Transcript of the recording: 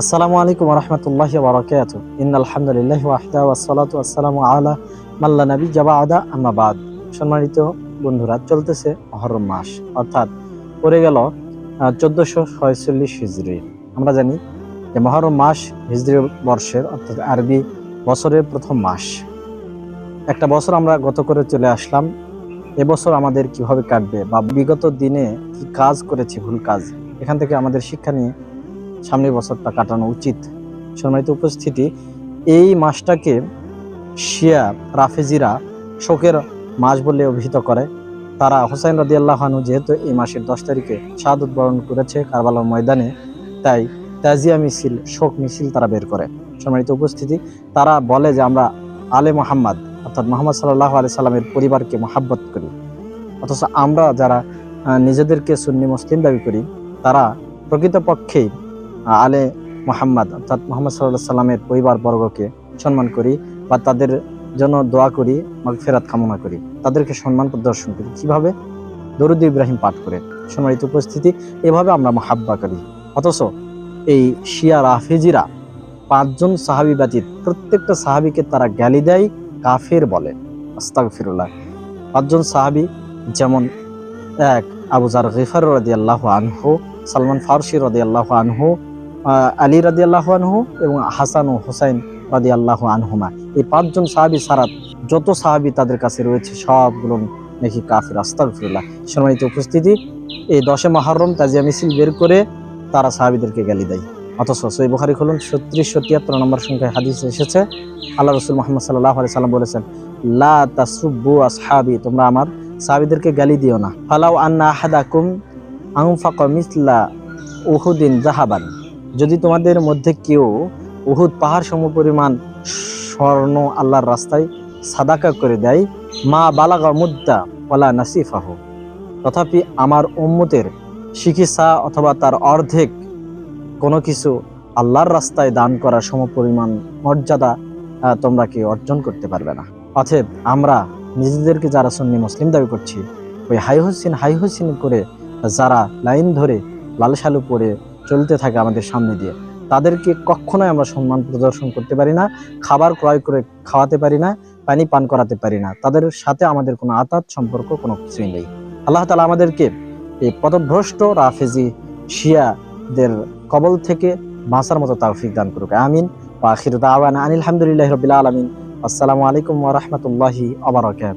আসসালামু আলাইকুম রহমতুল্লাহ বারকাত ইন আলহামদুলিল্লাহ ওয়াহদা ওয়াসালাতু আসসালামু আলা মাল্লা নবী জাবাআদা আম্মাবাদ সম্মানিত বন্ধুরা, চলতেছে মহরম মাস। অর্থাৎ পড়ে গেল চোদ্দশো ছয়চল্লিশ হিজড়ি আমরা জানি যে মহরম মাস হিজড়ি বর্ষের, অর্থাৎ আরবি বছরের প্রথম মাস। একটা বছর আমরা গত করে চলে আসলাম এবছর আমাদের কীভাবে কাটবে বা বিগত দিনে কি কাজ করেছি, ভুল কাজ, এখান থেকে আমাদের শিক্ষা নিয়ে সামনের বছরটা কাটানো উচিত। সম্মানিত উপস্থিতি, এই মাসটাকে শিয়া রাফেজিরা শোকের মাস বলে অভিহিত করে। তারা হোসাইন রদি আল্লাহানু যেহেতু এই মাসের দশ তারিখে শাহাদত বরণ করেছে কারবালার ময়দানে, তাই তাজিয়া মিছিল, শোক মিছিল তারা বের করে। সম্মানিত উপস্থিতি, তারা বলে যে আমরা আলে মোহাম্মদ, অর্থাৎ মোহাম্মদ সাল্লাহ আলি সাল্লামের পরিবারকে মহাব্বত করি। অথচ আমরা যারা নিজেদেরকে সুন্নি মুসলিম দাবি করি, তারা প্রকৃতপক্ষেই আলে মোহাম্মদ, অর্থাৎ মোহাম্মদ সাল্লাহ সাল্লামের পরিবার বর্গকে সম্মান করি বা তাদের জন্য দোয়া করি বা ফেরাত কামনা করি। তাদেরকে সম্মান প্রদর্শন করি। কীভাবে? দরুদ ইব্রাহিম পাঠ করে। সম্মানিত উপস্থিতি, এভাবে আমরা মহাব্বা করি। অথচ এই শিয়া রাফেজিরা পাঁচজন সাহাবি ব্যতীত প্রত্যেকটা সাহাবিকে তারা গ্যালি দেয় কাফের বলে। আস্তাক ফিরুল্লাহ পাঁচজন সাহাবি যেমন এক আবুজার গিফার রদি আল্লাহ আনহু, সালমান ফারসি রদি আল্লাহ আনহু আলী রাদি আল্লাহ আনহু এবং হাসান ও হোসাইন রাদি আল্লাহ আনহুমা। এই পাঁচজন সাহাবি সারা যত সাহাবি তাদের কাছে রয়েছে, সবগুলো নাকি কাফির। আস্তাগফিরুল্লাহ। সম্মানিত উপস্থিতি, এই দশে মহরম তাজিয়া মিছিল বের করে তারা সাহাবিদেরকে গালি দেয়। অথচ সই বুখারি খুলুন ছত্রিশশো তিয়াত্তর নম্বর সংখ্যায় হাদিস এসেছে। আল্লাহ রসুল মোহাম্মদ সাল্লাহ আলি সাল্লাম বলেছেন, লা তাসুব্বু আসহাবি তোমরা আমার সাহাবিদেরকে গালি দিও না। ফালাউ আন্না আহাদাকুম আনফাক মিসলা উহুদিন জাহাবান যদি তোমাদের মধ্যে কেউ উহুদ পাহাড় সম পরিমাণ স্বর্ণ আল্লাহর রাস্তায় সাদাকা করে দেয়, মা বালাগা মুদ্দা ওলা নাসিফাহ। তথাপি আমার উম্মতের চিকিৎসা অথবা তার অর্ধেক কোনো কিছু আল্লাহর রাস্তায় দান করার সম পরিমাণ মর্যাদা তোমরা কি অর্জন করতে পারবে না। অতএব আমরা নিজেদেরকে যারা সন্নি মুসলিম দাবি করছি, ওই হাই হোসিন হাই হোসিন করে যারা লাইন ধরে লাল সালু পরে চলতে থাকে আমাদের সামনে দিয়ে। তাদেরকে কখনোই আমরা সম্মান প্রদর্শন করতে পারি না, খাবার ক্রয় করে খাওয়াতে পারি না, পানি পান করাতে পারি না। তাদের সাথে আমাদের কোনো আতাত সম্পর্ক, কোনো কিছুই নেই। আল্লাহ তালা আমাদেরকে এই পদভ্রষ্ট রাফেজি, শিয়াদের কবল থেকে বাঁচার মতো তৌফিক দান করুক। আমিন। আখিরু দাওয়ানা আনিল হামদুলিল্লাহি রাব্বিল আলামিন। আসসালামু আলাইকুম ওয়া রাহমাতুল্লাহি ওয়া বারাকাতুহু।